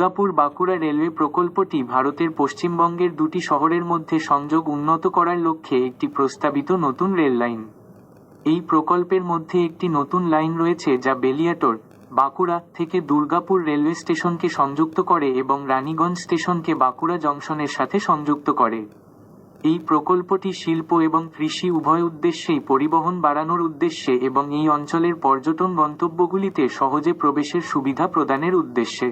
Durgapur Bankura railway প্রকল্পটি ভারতের পশ্চিমবঙ্গের দুটি শহরের মধ্যে সংযোগ উন্নত করার লক্ষ্যে একটি প্রস্তাবিত নতুন রেল লাইন। এই প্রকল্পের মধ্যে একটি নতুন লাইন রয়েছে যা বেলিয়াটোর, বাঁকুড়া থেকে দুর্গাপুর রেলওয়ে স্টেশনকে সংযুক্ত করে এবং রানীগঞ্জ স্টেশনকে বাঁকুড়া জংশনের সাথে সংযুক্ত করে। এই প্রকল্পটি শিল্প এবং কৃষি উভয় উদ্দেশ্যেই পরিবহন বাড়ানোর উদ্দেশ্যে এবং এই অঞ্চলের পর্যটন গন্তব্যগুলিতে সহজে প্রবেশের সুবিধা প্রদানের উদ্দেশ্যে।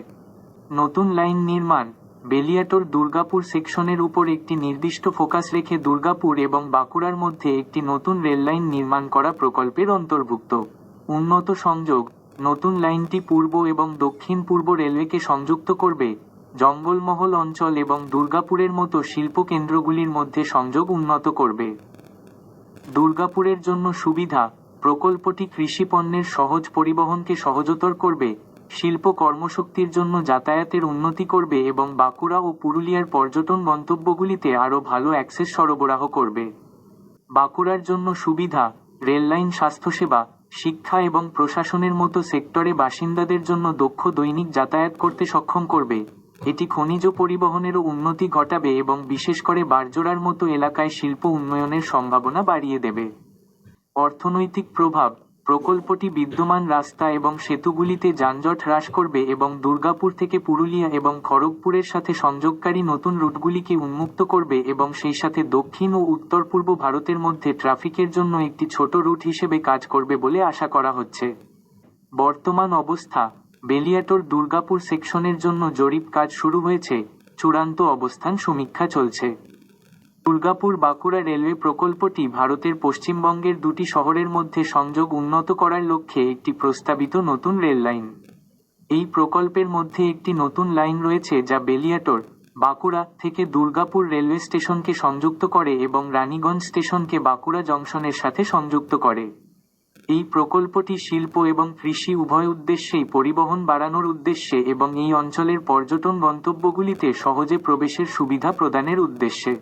নতুন লাইন নির্মাণ, বেলিয়াটোর দুর্গাপুর সেকশনের উপর একটি নির্দিষ্ট ফোকাস রেখে দুর্গাপুর এবং বাঁকুড়ার মধ্যে একটি নতুন রেললাইন নির্মাণ করা প্রকল্পের অন্তর্ভুক্ত। উন্নত সংযোগ, নতুন লাইনটি পূর্ব এবং দক্ষিণ পূর্ব রেলওয়েকে সংযুক্ত করবে, জঙ্গলমহল অঞ্চল এবং দুর্গাপুরের মতো শিল্প কেন্দ্রগুলির মধ্যে সংযোগ উন্নত করবে। দুর্গাপুরের জন্য সুবিধা, প্রকল্পটি কৃষি পণ্যের সহজ পরিবহনকে সহজতর করবে শিল্প কর্মশক্তির জন্য যাতায়াতের উন্নতি করবে এবং বাঁকুড়া ও পুরুলিয়ার পর্যটন গন্তব্যগুলিতে আরও ভালো অ্যাক্সেস সরবরাহ করবে। বাঁকুড়ার জন্য সুবিধা, রেললাইন স্বাস্থ্যসেবা, শিক্ষা এবং প্রশাসনের মতো সেক্টরে বাসিন্দাদের জন্য দক্ষ দৈনিক যাতায়াত করতে সক্ষম করবে। এটি খনিজ পরিবহনেরও উন্নতি ঘটাবে এবং বিশেষ করে বারজোড়ার মতো এলাকায় শিল্প উন্নয়নের সম্ভাবনা বাড়িয়ে দেবে। অর্থনৈতিক প্রভাব প্রকল্পটি বিদ্যমান রাস্তা এবং সেতুগুলিতে যানজট হ্রাস করবে এবং দুর্গাপুর থেকে পুরুলিয়া এবং খড়গপুরের সাথে সংযোগকারী নতুন রুটগুলিকে উন্মুক্ত করবে এবং সেই সাথে দক্ষিণ ও উত্তর পূর্ব ভারতের মধ্যে ট্রাফিকের জন্য একটি ছোট রুট হিসেবে কাজ করবে বলে আশা করা হচ্ছে। বর্তমান অবস্থা, বেলিয়াটোর দুর্গাপুর সেকশনের জন্য জরিপ কাজ শুরু হয়েছে, চূড়ান্ত অবস্থান সমীক্ষা চলছে। দুর্গাপুর বাঁকুড়া রেলওয়ে প্রকল্পটি ভারতের পশ্চিমবঙ্গের দুটি শহরের মধ্যে সংযোগ উন্নত করার লক্ষ্যে একটি প্রস্তাবিত নতুন রেল লাইন। এই প্রকল্পের মধ্যে একটি নতুন লাইন রয়েছে যা বেলিয়াটোর, বাঁকুড়া থেকে দুর্গাপুর রেলওয়ে স্টেশনকে সংযুক্ত করে এবং রানীগঞ্জ স্টেশনকে বাঁকুড়া জংশনের সাথে সংযুক্ত করে। এই প্রকল্পটি শিল্প এবং কৃষি উভয় উদ্দেশ্যেই পরিবহন বাড়ানোর উদ্দেশ্যে এবং এই অঞ্চলের পর্যটন গন্তব্যগুলিতে সহজে প্রবেশের সুবিধা প্রদানের উদ্দেশ্যে।